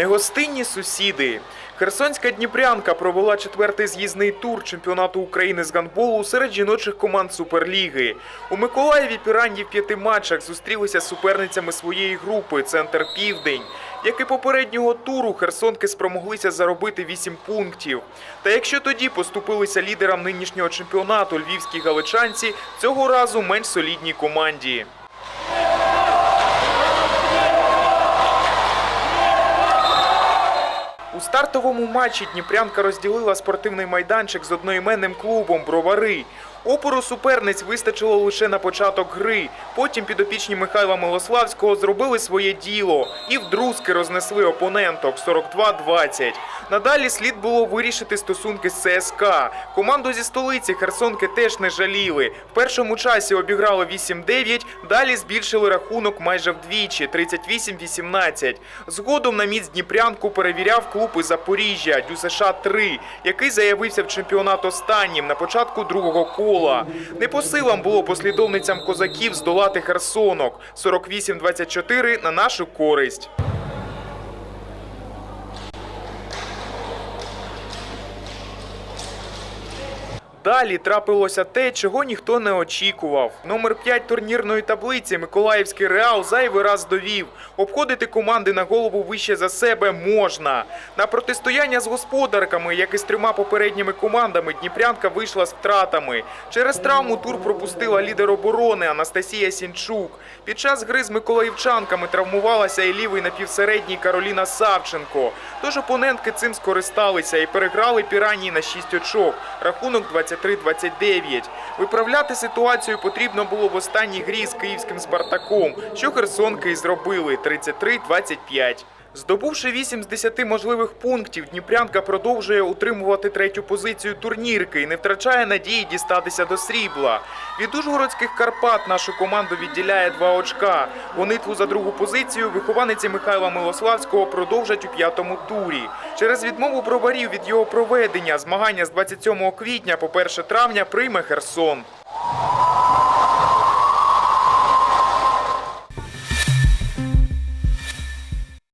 Негостинні сусіди. Херсонська Дніпрянка провела четвертий з'їзний тур чемпіонату України з гандболу серед жіночих команд Суперліги. У Миколаєві піранді в п'яти матчах зустрілися з суперницями своєї групи Центр Південь. Як і попереднього туру, херсонки спромоглися заробити 8 пунктів. Та якщо тоді поступилися лідерам нинішнього чемпіонату львівські галичанці, цього разу менш солідній команді. У стартовому матчі Дніпрянка розділила спортивний майданчик з одноіменним клубом Бровари. Опору суперниць вистачило лише на початок гри. Потім підопічні Михайла Милославського зробили своє діло і вдрузки рознесли опоненток 42-20. Надалі слід було вирішити стосунки з ЦСКА. Команду зі столиці Херсонки теж не жаліли. В першому часі обіграли 8-9, далі збільшили рахунок майже вдвічі 38-18. Згодом на міць Дніпрянку перевіряв клуб із Запоріжжя ДЮСШ 3 який заявився в чемпіонат останнім на початку другого кола. Не по силам було послідовницям козаків здолати Херсонок 48-24 на нашу користь. Далі трапилося те, чого ніхто не очікував. Номер 5 турнірної таблиці Миколаївський Реал зайвий раз довів. Обходити команди на голову вище за себе можна. На протистояння з господарками, як і з трьома попередніми командами, Дніпрянка вийшла з втратами. Через травму тур пропустила лідер оборони Анастасія Сінчук. Під час гри з миколаївчанками травмувалася і лівий напівсередній Кароліна Савченко. Тож опонентки цим скористалися і переграли піранії на 6 очок. Рахунок 23-29. Виправляти ситуацію потрібно було в останній грі з київським Спартаком, що херсонки і зробили 33-25. Здобувши 8 з 10 можливих пунктів, Дніпрянка продовжує утримувати третю позицію турнірки і не втрачає надії дістатися до срібла. Від Ужгородських Карпат нашу команду відділяє два очка. Гонитву за другу позицію вихованиці Михайла Милославського продовжать у п'ятому турі. Через відмову броварів від його проведення змагання з 27 квітня по 1 травня прийме Херсон.